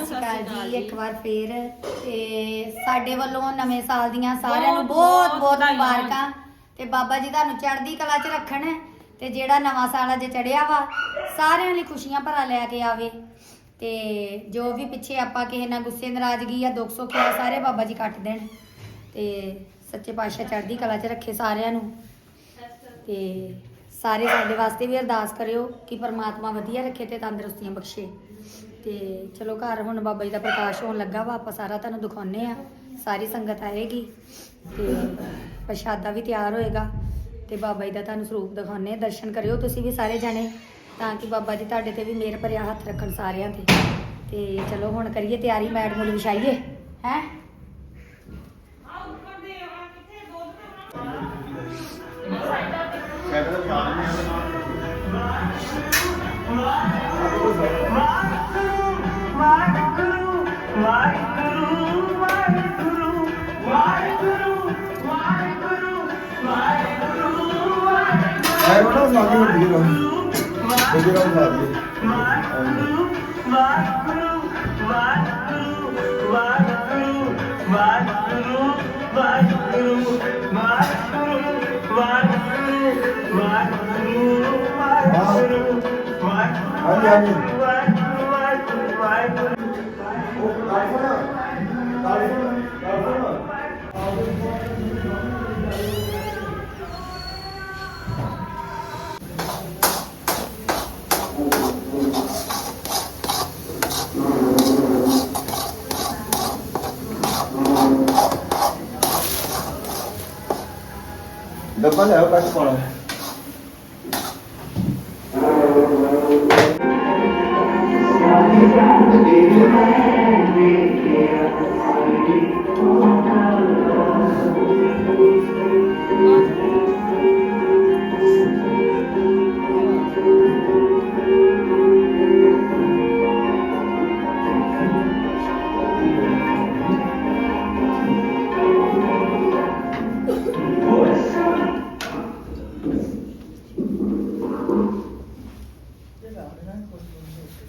ਸਤਿ ਸ਼੍ਰੀ ਅਕਾਲ ਜੀ ਇੱਕ ਵਾਰ ਫੇਰ ਤੇ ਸਾਡੇ ਵੱਲੋਂ ਨਵੇਂ ਸਾਲ ਦੀਆਂ ਸਾਰਿਆਂ ਨੂੰ ਬਹੁਤ ਬਹੁਤ। ਮੁਬਾਰਕਾਂ। ਤੇ ਬਾਬਾ ਜੀ ਤੁਹਾਨੂੰ ਚੜ੍ਹਦੀ ਕਲਾ 'ਚ ਰੱਖਣ ਤੇ ਜਿਹੜਾ ਨਵਾਂ ਸਾਲ ਅਜੇ ਚੜਿਆ ਵਾ ਸਾਰਿਆਂ ਲਈ ਖੁਸ਼ੀਆਂ ਭਰਾ ਲੈ ਕੇ ਆਵੇ। ਤੇ ਜੋ ਵੀ ਪਿੱਛੇ ਆਪਾਂ ਕਿਸੇ ਨਾਲ ਗੁੱਸੇ ਨਾਰਾਜ਼ਗੀ ਜਾਂ ਦੁੱਖ ਸੁੱਖ ਆ ਸਾਰੇ ਬਾਬਾ ਜੀ ਕੱਟ ਦੇਣ। ਤੇ ਸੱਚੇ ਪਾਤਸ਼ਾਹ ਚੜ੍ਹਦੀ ਕਲਾ 'ਚ ਰੱਖੇ ਸਾਰਿਆਂ ਨੂੰ। ਤੇ ਸਾਰੇ ਸਾਡੇ ਵਾਸਤੇ ਵੀ ਅਰਦਾਸ ਕਰਿਓ ਕਿ ਪਰਮਾਤਮਾ ਵਧੀਆ ਰੱਖੇ ਤੇ ਤੰਦਰੁਸਤੀਆਂ ਬਖਸ਼ੇ। ਤੇ ਚਲੋ ਘਰ ਹੁਣ ਬਾਬਾ ਜੀ ਦਾ ਪ੍ਰਕਾਸ਼ ਹੋਣ ਲੱਗਾ ਵਾ ਆਪਾਂ ਸਾਰਾ ਤੁਹਾਨੂੰ ਦਿਖਾਉਨੇ ਆ ਸਾਰੀ ਸੰਗਤ ਆਏਗੀ ਤੇ ਪ੍ਰਸ਼ਾਦਾ ਵੀ ਤਿਆਰ ਹੋਏਗਾ ਤੇ ਬਾਬਾ ਜੀ ਦਾ ਤੁਹਾਨੂੰ ਸਰੂਪ ਦਿਖਾਉਨੇ ਆ ਦਰਸ਼ਨ ਕਰਿਓ ਤੁਸੀਂ ਵੀ ਸਾਰੇ ਜਣੇ ਤਾਂ ਕਿ ਬਾਬਾ ਜੀ ਤੁਹਾਡੇ ਤੇ ਵੀ ਮਿਹਰ ਭਰਿਆ ਹੱਥ ਰੱਖਣ ਸਾਰਿਆਂ ਤੇ। ਤੇ ਚਲੋ ਹੁਣ ਕਰੀਏ ਤਿਆਰੀ ਮੈਟ ਮੁੱਲ ਵਿਛਾਈਏ ਹੈ? ਐ ਬਣਾ ਸਾਡੀ ਵੱਡੀ ਰੋ ਵੱਡੀ ਰੋ ਸਾਡੀ ਹਾਂਜੀ ਹਾਂਜੀ। ਡੱਬਾ ਲੈ ਆਓ ਕੱਟ ਪਾਉਣਾ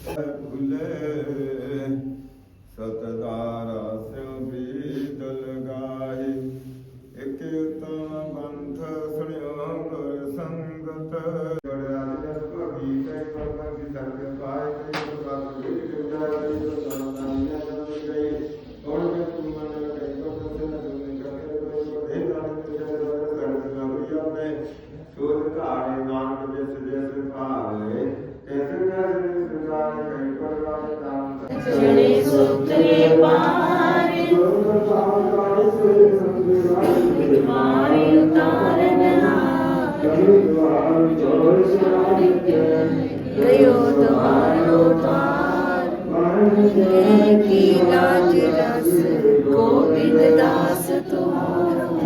ਭੁੱਲੇ ਸਤਦਾਰਾ ਸਿਉ ਬੀਤ ਲਗਾਏ ਇਕ ਉਤਮ ਬੰਧ ਸੁਣਿਓ ਗੁਰ ਸੰਗਤ ਜੜਿਆ ਜਸ ਭਗੀ ਕੈ ਪਰਮ ਕੀ ਸਰਗ ਪਾਏ ਕੈ ਪ੍ਰਕਾਰ ਜੀ ਜੁਜਾਈ ਸਤਾਨਾ ਜਨ ਗਈ ਔਰ ਮੈਂ ਤੁਮ ਮਨ ਕੈ ਪਰਮ ਸੇ ਨ ਦੁਨੀ ਕਰੇ ਕੋਈ ਬੜੇ ਨਾਮ ਤੇ ਜਰ ਸਰਗ ਗਵਿਆ ਮੈਂ ਸੂਰ ਘਾੜੇ ਨਾਨਕ ਜਿਸ ਜਿਸ ਭਾਵੇ ਤਿਸ ਤਿਸ ਸੁਜਾਨ ਕੈ ਪ੍ਰਕਾਰ ਨਾਮ ਜਿਹੜੇ ਸੁਤਰੇ ਪਾਰ। ਮਾਰੀ ਉਤਾਰਨ ਲਿਓ ਤੁਹਾਰੋ ਤਾਰ ਕੀ ਲਾਜ ਰਸ, ਗੋਬਿੰਦ ਦਾਸ ਤੁਮਾਰੋ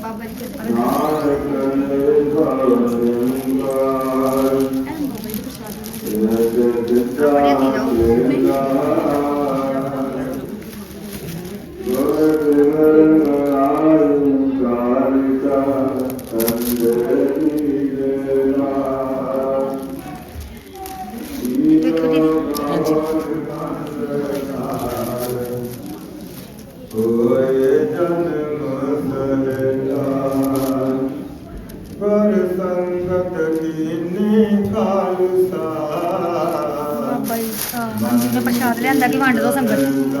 ਬਾਬਾ ਜੀ ਦੇ ਸਾਰੇ ਬਾਬਾ ਜੀ ਦੇ ਪ੍ਰਸ਼ਾਦ ਹੋਏ ਜਨਮ ਸਲੇਲਾ ਪਰ ਸੰਗਤ ਕੀਨੀ ਖਾਲਸਾ ਬਾਬਾ ਜੀ ਦਾ ਮੰਮੀ ਨੇ ਪ੍ਰਸ਼ਾਦ ਲਿਆਂਦਾ ਕਿ ਵੰਡ ਦੋ ਸੰਗਤ ਵਾਹਿਗੁਰੂ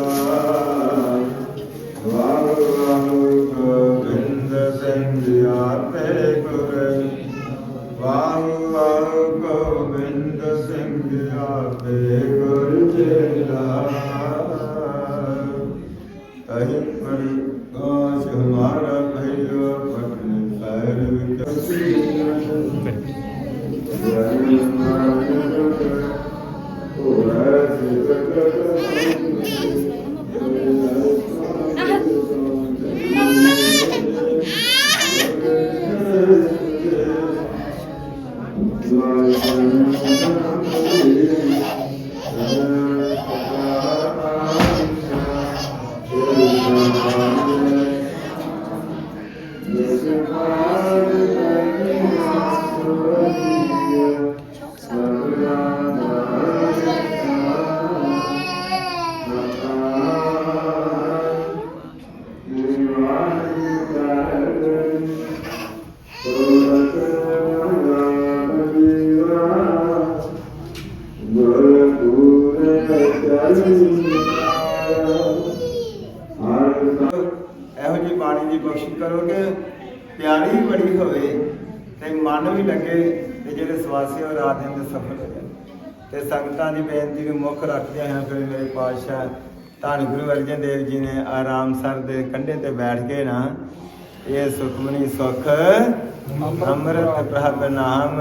ਵਾਹਿਗੁਰੂ ਗੋਬਿੰਦ ਸਿੰਘ ਆਪੇ ਗੁਰ ਵਾਹਿਗੁਰੂ ਵਾਹਿਗੁਰੂ ਗੋਬਿੰਦ ਸਿੰਘ ਆਪੇ ਗੁਰ ਚੇਲਾ ਅਹਿ ਪਰ ਕਾਸ਼ ਹਮਾਰਾ ਭਈਓ ਪਟਨ ਸਾਹਿਬ ਇਹੋ ਪਿਆਰੀ ਵੀ ਬੜੀ ਹੋਵੇ ਤੇ ਮਨ ਵੀ ਲੱਗੇ ਤੇ ਜਿਹੜੇ ਸਵਾਸੀ ਉਹ ਰਾਤ ਦੇ ਸਫਲ ਹੋ ਜਾਣ ਤੇ ਸੰਗਤਾਂ ਦੀ ਬੇਨਤੀ ਨੂੰ ਮੁੱਖ ਰੱਖਦੇ ਹਾਂ ਫਿਰ ਮੇਰੇ ਪਾਤਸ਼ਾਹ ਧੰਨ ਗੁਰੂ ਅਰਜਨ ਦੇਵ ਜੀ ਨੇ ਆਰਾਮ ਸਰ ਦੇ ਕੰਢੇ ਤੇ ਬੈਠ ਕੇ ਨਾ ਇਹ ਸੁਖਮਨੀ ਸੁਖ, ਅੰਮ੍ਰਿਤ ਪ੍ਰਭ ਨਾਮ,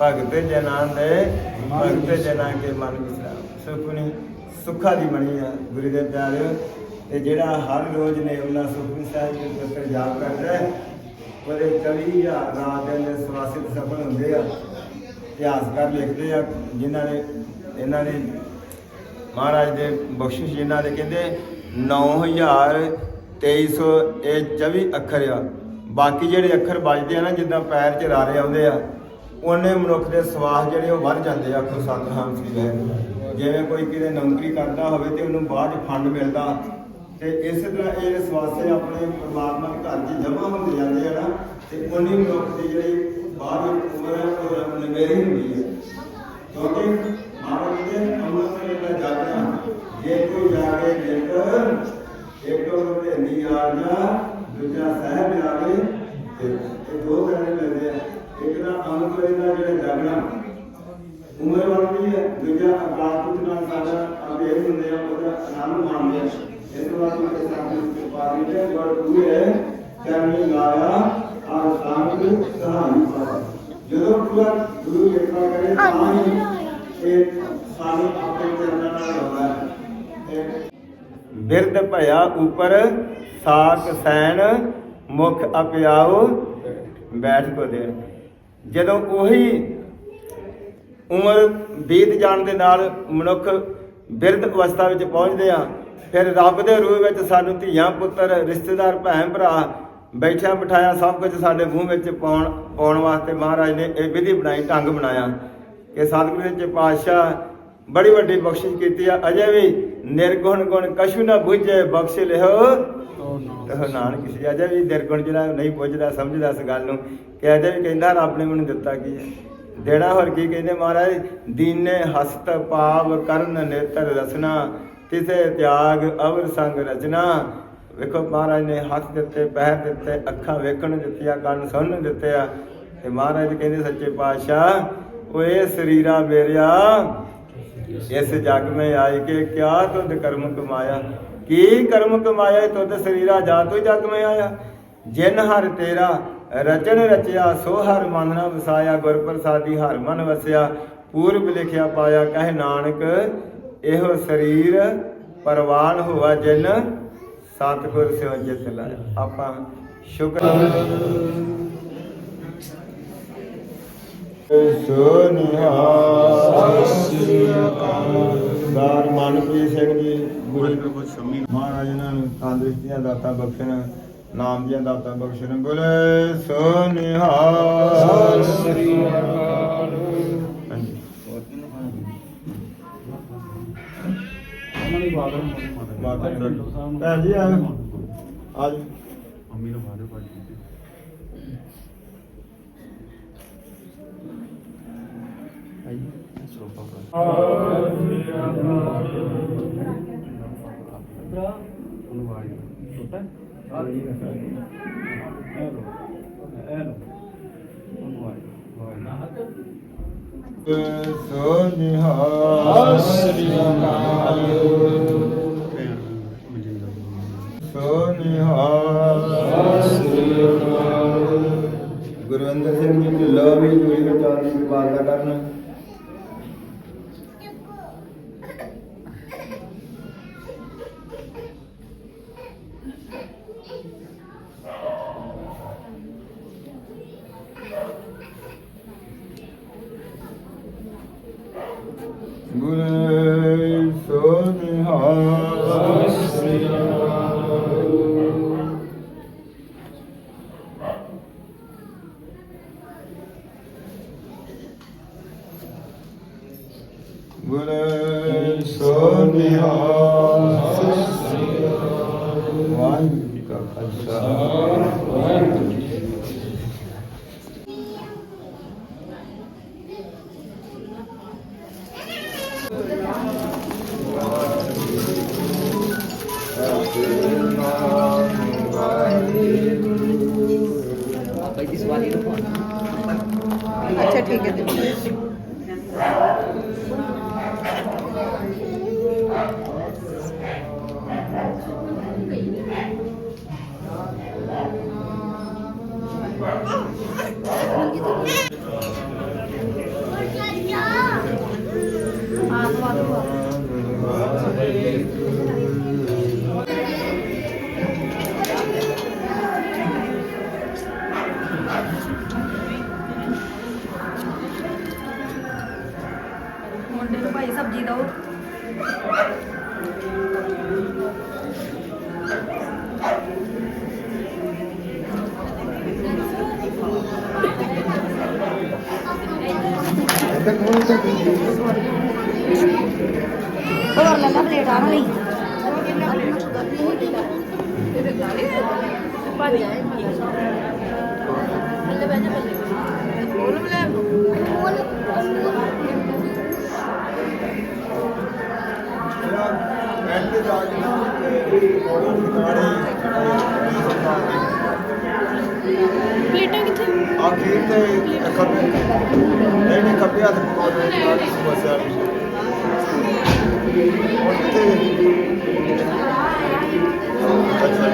ਭਗਤ ਜਨਾਂ ਦੇ, ਭਗਤ ਜਨਾਂ ਕੇ ਮਨ ਵਿਸਰਾਮ। ਸੁਖਮਨੀ ਸੁੱਖਾ ਦੀ ਬਣੀ ਆ ਗੁਰੂ ਦੇ ਪਿਆਰਿਓ ਤੇ ਜਿਹੜਾ ਹਰ ਰੋਜ਼ ਨੇ ਉਹਨਾਂ ਸੁਖਮਨੀ ਸਾਹਿਬ ਦੇ ਪੁੱਤਰ ਜਾਪ ਕਰਦਾ ਹੈ ਉਹਦੇ 24000 ਰਾਤ ਦੇ ਅੰਦਰ ਸਵਾਸਿਤ ਸਫਲ ਹੁੰਦੇ ਆ। ਇਤਿਹਾਸਕਾਰ ਲਿਖਦੇ ਆ, ਜਿਨ੍ਹਾਂ ਨੇ ਇਹਨਾਂ ਨੇ ਮਹਾਰਾਜ ਦੇ ਬਖਸ਼ਿਸ਼ ਜਿਨ੍ਹਾਂ ਦੇ ਕਹਿੰਦੇ 9300 ਇਹ 24 ਅੱਖਰ ਆ। ਬਾਕੀ ਜਿਹੜੇ ਅੱਖਰ ਵੱਜਦੇ ਆ ਨਾ, ਜਿੱਦਾਂ ਪੈਰ 'ਚ ਰਾਰੇ ਆਉਂਦੇ ਆ, ਉਹਨੇ ਮਨੁੱਖ ਦੇ ਸਵਾਸ ਜਿਹੜੇ ਉਹ ਵੱਧ ਜਾਂਦੇ ਆ ਅੱਖਰ ਸਤਿ ਸਤਨਾਮ ਸ੍ਰੀ ਵਾਹਿਗੁਰੂ। ਜਿਵੇਂ ਕੋਈ ਕਿਤੇ ਨੌਕਰੀ ਕਰਦਾ ਹੋਵੇ ਤੇ ਉਹਨੂੰ ਬਾਅਦ 'ਚ ਫੰਡ ਮਿਲਦਾ ਤੇ ਇਸੇ ਤਰ੍ਹਾਂ ਇਹ ਸਵਾਸੇ ਆਪਣੇ ਪਰਮਾਤਮਾ ਦੇ ਘਰ 'ਚ ਜਮ੍ਹਾਂ ਹੁੰਦੇ ਜਾਂਦੇ ਆ ਨਾ, ਤੇ ਉਨੀ ਮਨੁੱਖ ਦੀ ਜਿਹੜੀ ਬਾਅਦ ਉਮਰ ਹੈ, ਉਹ ਨਿਮੇਰੀ ਹੁੰਦੀ ਹੈ ਕਿਉਂਕਿ ਮਹਾਰਾਜ ਦੇ ਅੰਮ੍ਰਿਤ ਦਾ ਜਾਗਣਾ ਜੇ ਕੋਈ ਜਾਗੇ ਦੇਖ ਇੱਕ ਉਹਦੇ ਨਹੀਂ ਆ ਦੂਜਾ ਸਹਿਬ ਆਵੇ ਤੇ ਦੋ ਕਰਨੇ ਮਿਲਦੇ ਆ। ਇੱਕ ਦਾ ਅੰਮ੍ਰਿਤ ਵੇਲੇ ਜਿਹੜਾ ਜਾਗਣਾ, ਉਮਰ ਵੱਧਦੀ ਹੈ, ਦੂਜਾ ਅਕਾਲ ਪੁਰਖ ਨਾਲ ਸਾਡਾ ਅਭੇਦ ਹੁੰਦੇ ਆ, ਉਹਦਾ ਆਨੰਦ ਮਾਣਦੇ ਆ। ਜਦੋਂ ਪੂਰਾ ਗੁਰੂ ਕਿਰਪਾ ਕਰੇ ਤਾਂ ਹੀ ਇਹ ਸਾਨੂੰ ਆਪਣੇ ਚਰਨਾਂ ਨਾਲ ਲਾਉਂਦਾ ਹੈ। ਬਿਰਦ ਭਇਆ ਉਪਰ ਸਾਕ ਸੈਨ ਮੁਖ ਅਪਿਆਉ ਬੈਠ ਕੋ ਦੇਣ ਜਦੋਂ ਉਹੀ ਉਮਰ ਬੀਤ ਜਾਣ ਦੇ ਨਾਲ ਮਨੁੱਖ ਬਿਰਧ ਅਵਸਥਾ ਵਿੱਚ ਪਹੁੰਚਦੇ ਆ ਫਿਰ ਰੱਬ ਦੇ ਰੂਪ ਵਿੱਚ ਸਾਨੂੰ ਧੀਆਂ, ਪੁੱਤਰ, ਰਿਸ਼ਤੇਦਾਰ, ਭੈਣ, ਭਰਾ ਬੈਠਿਆ ਬਿਠਾਇਆ ਸਭ ਕੁਝ ਸਾਡੇ ਮੂੰਹ ਵਿੱਚ ਪਾਉਣ ਪਾਉਣ ਵਾਸਤੇ ਮਹਾਰਾਜ ਨੇ ਇਹ ਵਿਧੀ ਬਣਾਈ, ਢੰਗ ਬਣਾਇਆ ਕਿ ਸਤਿਗੁਰੂ ਦੇ ਪਾਤਸ਼ਾਹ ਬੜੀ ਵੱਡੀ ਬਖਸ਼ਿਸ਼ ਕੀਤੀ ਆ। ਅਜੇ ਵੀ ਨਿਰਗੁਣ ਗੁਣ ਕਸ਼ੂ ਨਾ ਬੁੱਝੇ, ਬਖਸ਼ ਲਿਓ। ਤਹ ਨਾਨਕ ਜੀ, ਅਜੇ ਵੀ ਨਿਰਗੁਣ ਜਿਹੜਾ ਨਹੀਂ ਪੁੱਜਦਾ ਸਮਝਦਾ ਇਸ ਗੱਲ ਨੂੰ ਕਿ ਅਜੇ ਵੀ ਕਹਿੰਦਾ ਰੱਬ ਨੇ ਮੈਨੂੰ ਦਿੱਤਾ ਕੀ ਹੈ। ਦੇਣਾ ਹੋਰ ਕੀ ਕਹਿੰਦੇ ਮਹਾਰਾਜ? ਦੀਨੇ ਹਸਤ ਪਾਵ ਕਰਨ ਨੇਤਰ ਰਸਨਾ। ਤਿਸੇ ਤਿਆਗ ਅਵਰ ਸੰਗ ਰਚਨਾ। ਵੇਖੋ ਮਹਾਰਾਜ ਨੇ ਹੱਥ ਦਿੱਤੇ, ਪੈਰ ਦਿੱਤੇ, ਅੱਖਾਂ ਵੇਖਣ ਦਿੱਤੀਆਂ, ਕੰਨ ਸੁਣਨ ਨੂੰ ਦਿੱਤੇ ਆ ਤੇ ਮਹਾਰਾਜ ਕਹਿੰਦੇ, ਸੱਚੇ ਪਾਤਸ਼ਾਹ ਓਏ ਸਰੀਰਾ ਮੇਰਿਆ, ਇਸ ਜਗ में ਆਏ ਕੇ ਕਿਆ ਤੁਧ ਕਰਮ ਕਮਾਇਆ? ਕੀ ਕਰਮ ਕਮਾਇਆ? ਤੁਧ ਸਰੀਰਾ ਜਾ ਤੂੰ ਜਗ में ਆਇਆ? ਜਿਨ ਹਰ ਤੇਰਾ ਰਚਨ ਰਚਿਆ, ਸੋ ਹਰ ਮਨ ਨ ਵਸਾਇਆ, ਗੁਰ ਪ੍ਰਸਾਦੀ ਹਰ ਮਨ ਵਸਿਆ। ਪੂਰਬ ਲਿਖਿਆ ਪਾਇਆ, ਕਹੇ ਨਾਨਕ ਇਹੋ ਸਰੀਰ ਪਰਵਾਨ ਹੋਆ ਜਿਨ ਸਤਿਗੁਰ ਸਿਓ ਜਿਤ ਲਾਇਆ ਆਪਾਂ ਸ਼ੁਕਰ ਸੋ ਨਿਹਾਲ। ਸਰਦਾਰ ਮਨਪ੍ਰੀਤ ਸਿੰਘ ਜੀ ਗੁਰੂ ਮਹਾਰਾਜ ਇਹਨਾਂ ਨੂੰ ਤੰਦਰੁਸਤੀਆਂ ਦਾਤਾ ਬਖਸ਼ਣ ਨਾਮ ਦੀਆਂ ਦਾਤਾ ਬਖਸ਼ਣ ਬੋਲੇ ਸੋ ਨਿਹਾਲ। ਫਾਦਰ ਮਾਤਾ ਜੀ ਭੈਣ ਜੀ। ਆ ਆ ਜੀ। ਮੰਮੀ ਨੂੰ ਫਾਦਰ ਪਾ ਦਿੱਤੀ ਆਈ ਸਰੋਪਾ ਪਾ ਭਰਾ ਉਹਨੂੰ ਵਾੜੀ ਛੋਟਾ ਆ ਜੀ ਹੈਲੋ ਹੈਲੋ ਉਹਨੂੰ ਵਾੜੀ ਵਾੜੀ ਨਾ ਹੱਥ ਸੋ ਨਿਹਾਲ ਸ੍ਰੀ ਸੋ ਨਿਹਾਲ ਸ੍ਰੀ ਗੁਰੂ ਅੰਗਦ ਸਿੰਘ ਜੀ ਦੀ ਵੀ ਜੁੜੀ ਵਿਚਾਰ ਦੀ ਪਾਲਣਾ ਕਰਨ। ਗੁਰੇ ਸੋ ਨਿਹਾਲ ਵਾਹਿਗੁਰੂ ਕਾ ਖਾਲਸਾ ਵਾਹਿਗੁਰੂ ਜੀ ਕੀ ਫਤਿਹ ਹੋਰ ਲੈ ਲਾ ਪਲੇਟ ਆ ਲਈ ਬੈਠ ਕੇ ਜਾ ਕੇ ਨਾ ਪਲੇਟਾਂ ਕਿੱਥੇ? ਆਖੀਰ ਤੇ ਖੱਬੇ ਨਹੀਂ ਨਹੀਂ ਖੱਬੇ ਹੱਥ ਕੋਲ ਸਮੱਸਿਆ ਨਹੀਂ ਉੱਥੇ ਅੱਛਾ